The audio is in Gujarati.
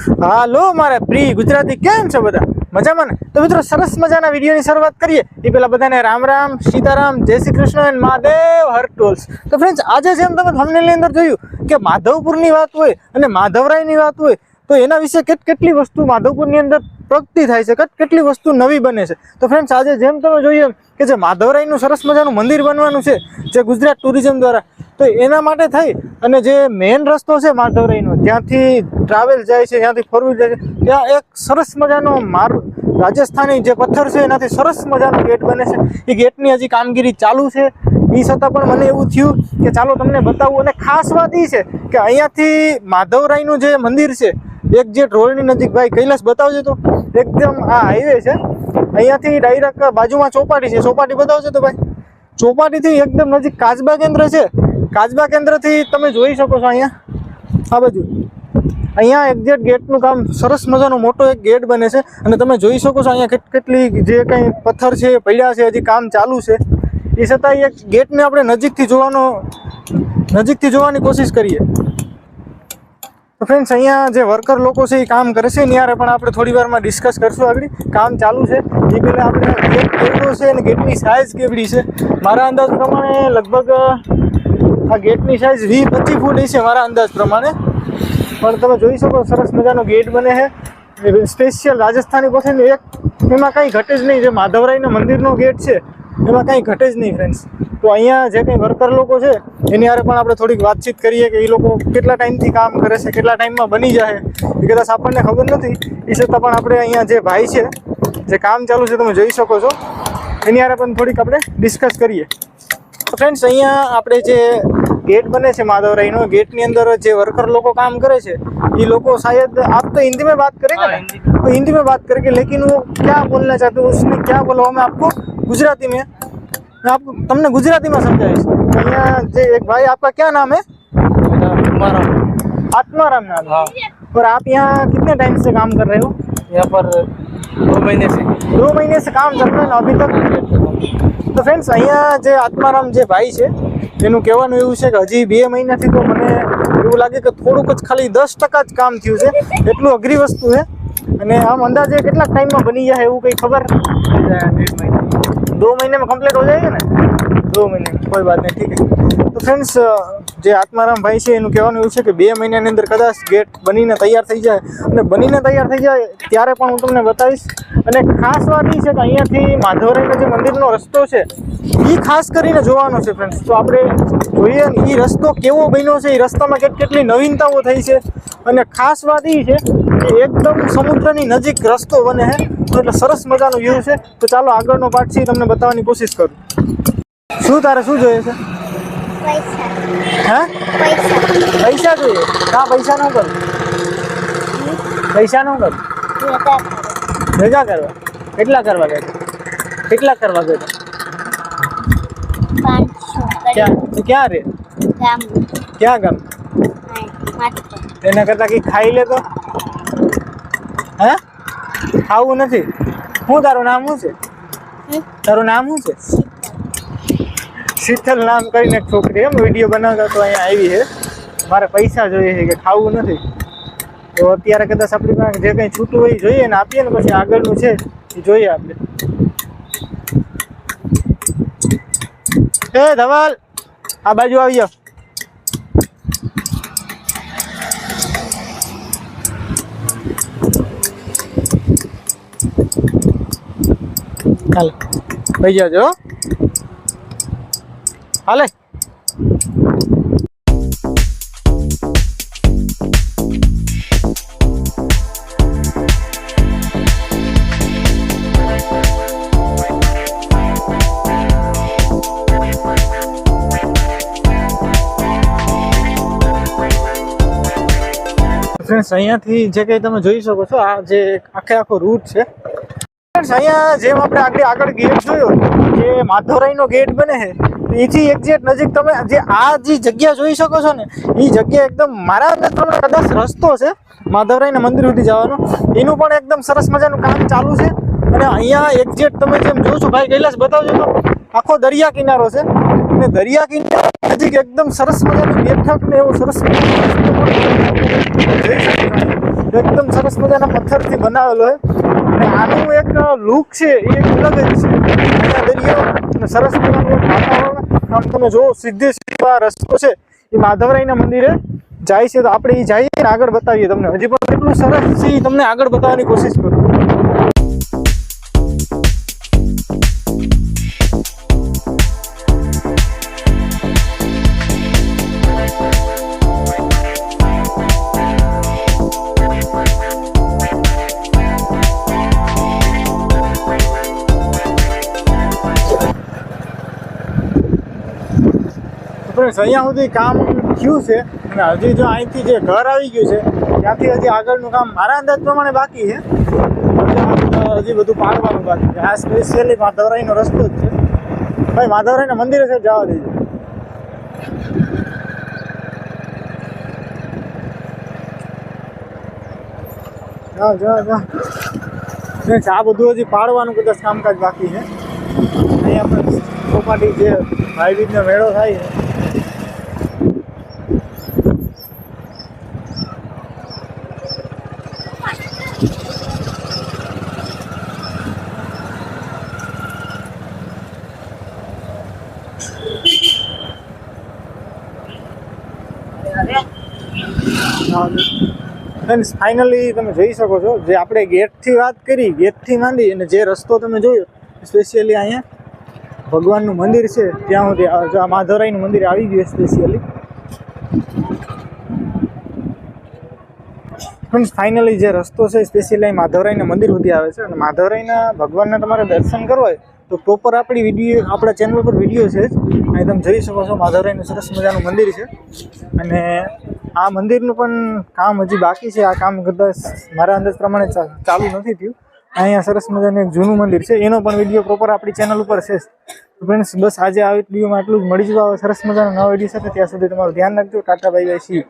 હાલો, મારા પ્રિય ગુજરાતી કેમ છે બધા? મજામાં ને? તો મિત્રો, સરસ મજાના વિડીયોની શરૂઆત કરીએ. એ પહેલાં બધાને રામ રામ, સીતારામ, જય શ્રી કૃષ્ણ એન્ડ મહાદેવ હર ટોલ્સ તો ફ્રેન્ડ્સ આજે જેમ તમે થંબનેલની અંદર જોયું કે માધવપુરની વાત હોય અને માધવરાયની વાત હોય, તો એના વિશે કેટ કેટલી વસ્તુ માધવપુરની અંદર પ્રગતિ થાય છે. કેટલી વસ્તુ નવી બને છે. તો ફ્રેન્ડ્સ આજે જેમ તમે જોઈએ કે જે માધવરાયનું સરસ મજાનું મંદિર બનવાનું છે, જે ગુજરાત ટુરિઝમ દ્વારા, તો એના માટે થઈ અને જે મેઇન રસ્તો છે માધવરાયનો, ત્યાંથી ટ્રાવેલ જાય છે, ત્યાંથી ફોર વ્હીલ જાય છે, ત્યાં એક સરસ મજાનો માર રાજસ્થાની જે પથ્થર છે, એનાથી સરસ મજાનો ગેટ બને છે. એ ગેટની હજી કામગીરી ચાલુ છે. એ છતાં પણ મને એવું થયું કે ચાલો તમને બતાવું. અને ખાસ વાત એ છે કે અહીંયાથી માધવરાયનું જે મંદિર છે એક્ઝેક્ટ રોડની નજીક ભાઈ, કૈલાસ બતાવજો તો. એકદમ આ હાઈવે છે. અહીંયાથી ડાયરેક્ટ બાજુમાં ચોપાટી છે. ચોપાટી બતાવજો તો ભાઈ. ચોપાટીથી એકદમ નજીક કાચબા કેન્દ્ર છે. કાચબા કેન્દ્રથી તમે જોઈ શકો છો અહીંયા. આ બાજુ. અહીંયા એક્ઝેક્ટ ગેટનું કામ સરસ મજાનો મોટો એક ગેટ બને છે. અને તમે જોઈ શકો છો અહીંયા કેટ કેટલી જે કંઈ પથ્થર છે, પડ્યા છે, હજી કામ ચાલુ છે. એ છતાં એક ગેટને આપણે નજીકથી જોવાનો નજીકથી જોવાની કોશિશ કરીએ. તો ફ્રેન્ડ્સ અહીંયા જે વર્કર લોકો છે એ કામ કરે છે એની પણ આપણે થોડી વારમાં ડિસ્કસ કરશું આગળ. કામ ચાલુ છે. એ પહેલાં આપણે ગેટ કેવડો છે અને ગેટની સાઇઝ કેવડી છે? મારા અંદાજ પ્રમાણે લગભગ, આ ગેટની સાઇઝ વીસ પચીસ ફૂટ છે મારા અંદાજ પ્રમાણે. પણ તમે જોઈ શકો સરસ મજાનો ગેટ બને છે. સ્પેશિયલ રાજસ્થાની પછીનું એક, એમાં કંઈ ઘટે જ નહીં. જે માધવરાયના મંદિરનો ગેટ છે, એમાં કાંઈ ઘટે જ નહીં ફ્રેન્ડ્સ તો અહીંયા જે કંઈ વર્કર લોકો છે એની હારે પણ આપણે થોડીક વાતચીત કરીએ કે એ લોકો કેટલા ટાઈમથી કામ કરે છે કેટલા ટાઈમમાં બની જાય એ કદાચ આપણને ખબર નથી એ છતાં પણ આપણે અહીંયા જે ભાઈ છે જે કામ ચાલુ છે તમે જોઈ શકો છો એની હારે પણ થોડીક આપણે ડિસ્કસ કરીએ તો ફ્રેન્ડ્સ અહીંયા આપણે જે गेट बने છે माधवराई गेट ની અંદર જે વર્કર લોકો काम करे છે ये लोगों शायद आप तो हिंदी में बात करेंगे ना तो हिंदी में बात करेंगे लेकिन वो क्या बोलना चाहते हैं उसने क्या बोला वो मैं आपको गुजराती में मैं आपको तुमने गुजराती में समझाइश तो यहाँ जे एक भाई आपका क्या नाम है हमारा आत्माराम नाम है और आप यहाँ कितने टाइम से काम कर रहे हो यहाँ पर दो महीने से दो महीने से काम चल रहा है ना अभी तक તો ફ્રેન્ડ્સ અહીંયા જે આત્મારામ જે ભાઈ છે એનું કહેવાનું એવું છે કે હજી બે મહિનાથી તો મને એવું લાગે કે થોડુંક જ ખાલી દસ ટકા જ કામ થયું છે એટલું અઘરી વસ્તુ છે અને આમ અંદાજે કેટલાક ટાઈમમાં બની જાય એવું કંઈ ખબર डेढ़ महीने दो महीने में कंप्लीट हो जाएगा ना दो महीने में कोई बात नहीं ठीक है તો ફ્રેન્ડ્સ જે આત્મારામ ભાઈ છે એનું કહેવાનું એવું છે કે બે મહિનાની અંદર કદાચ ગેટ બનીને તૈયાર થઈ જાય અને બનીને તૈયાર થઈ જાય ત્યારે પણ હું તમને બતાવીશ અને ખાસ વાત એ છે કે અહીંયાથી માધવરાયનો જે મંદિરનો રસ્તો છે એ ખાસ કરીને જોવાનો છે ફ્રેન્ડ્સ તો આપણે જોઈએ એ રસ્તો કેવો બન્યો છે એ રસ્તામાં કેટ કેટલી નવીનતાઓ થઈ છે. અને ખાસ વાત એ છે કે એકદમ સમુદ્રની નજીક રસ્તો બને છે તો એટલે સરસ મજાનો વ્યૂ છે. તો ચાલો આગળનો પાઠ છે તમને બતાવવાની કોશિશ કરું. શું તારે શું જોઈએ છે? પૈસા. હે? પૈસા. જોઈએ. કા પૈસા નો કર. પૈસા નો કરું. ભેગા કરવા. કેટલા કરવા ગયા? કેટલા કરવા ગયા? ક્યાં? ક્યાં રે? ક્યાં ગામ? એના કરતા કઈ ખાઈ લે તો? હે? ખાવું નથી? હું તારું નામ શું છે? તારું નામ શું છે? શીતલ નામ કરીને એક છોકરી એમ વીડિયો બનાવતા તો અહીંયા આવી છે. મારે પૈસા જોઈએ છે કે ખાવું નથી. તો અત્યારે કદાચ આપણી પાસે જે કંઈ છૂટું હોય જોઈએ ને આપીએ ને પછી આગળનું છે એ જોઈએ આપણે. એ ધવલ! આ બાજુ આવી જાઓ. હાલ. ભાઈ જાજો. હાલે. ફ્રેન્ડ્સ અહીંયાથી જે કંઈ તમે જોઈ શકો છો, આ જે આખે આખો રૂટ છે. ફ્રેન્ડ્સ અહીંયા જેમ આપણે આગળ આગળ ગેટ જોયો, જે માધવરાયનો ગેટ બને છે એથી એક્ઝેક્ટ નજીક તમે જે આ જે જગ્યા જોઈ શકો છો ને, એ જગ્યા એકદમ મારા અંદાજ કદાચ રસ્તો છે, માધવરાયના મંદિર સુધી જવાનો. એનું પણ એકદમ સરસ મજાનું કામ ચાલુ છે. અને અહીંયા એક્ઝેક્ટ તમે જેમ જોશો, ભાઈ કૈલાસ, બતાવજો તો. આખો દરિયા કિનારો છે. અને દરિયા કિનારા નજીક એકદમ સરસ મજાની બેઠક ને એવું સરસ. એકદમ સરસ મજાના પથ્થરથી બનાવેલો છે. અને આનું એક લુક છે, એ એક અલગ જ છે. દરિયો સરસ મજાનું તમે જો સીધો રસ્તો છે. એ માધવરાયના મંદિરે જાય છે. તો આપણે એ જઈએ આગળ બતાવીએ તમને. હજી પણ એટલું સરસ છે એ તમને આગળ બતાવવાની કોશિશ કરું. ફ્રેન્ડ્સ, અહીંયા સુધી કામ થયું છે અને હજી જો અહીંથી જે ઘર આવી ગયું છે, ત્યાંથી હજી આગળનું કામ મારા અંદાજ પ્રમાણે બાકી છે. હજી બધું પાડવાનું બાકી છે. આ સ્પેશિયલી માધવરાયનો રસ્તો જ છે. ભાઈ, માધવરાયના મંદિરે છે જવા દેજો. જાઓ જાઓ જાઓ. આ બધું હજી પાડવાનું કદાચ કામકાજ બાકી છે. અહીંયા પણ ચોપાટી જે ભાઈબીજનો મેળો થાય છે. ફ્રેન્ડ્સ ફાઇનલી તમે જોઈ શકો છો, જે આપણે ગેટથી વાત કરી ગેટથી માંડી અને જે રસ્તો તમે જોયો સ્પેશિયલી અહીંયા ભગવાનનું મંદિર છે, ત્યાં સુધી આ માધવરાયનું મંદિર આવી ગયું સ્પેશિયલી ફ્રેન્ડ્સ ફાઇનલી જે રસ્તો છે સ્પેશિયલી માધવરાયના મંદિર સુધી આવે છે અને માધવરાયના ભગવાનના તમારે દર્શન કરવા હોય તો પ્રોપર આપણી વીડિયો આપણા ચેનલ પર વીડિયો છે જ. અહીં તમે જોઈ શકો છો માધવરાયનું સરસ મજાનું મંદિર છે. અને આ મંદિરનું પણ કામ હજી બાકી છે. આ કામ કદાચ મારા અંદાજ પ્રમાણે ચાલુ નથી થયું. અહીંયા સરસ મજાનું એક જૂનું મંદિર છે. એનો પણ વીડિયો પ્રોપર આપણી ચેનલ ઉપર છે ફ્રેન્ડ્સ બસ આજે આ વિડીયોમાં એટલું જ. મળી જવા સરસ મજાનો નવા વીડિયો સાથે. ત્યાં સુધી તમારું ધ્યાન રાખજો. Tata bye bye see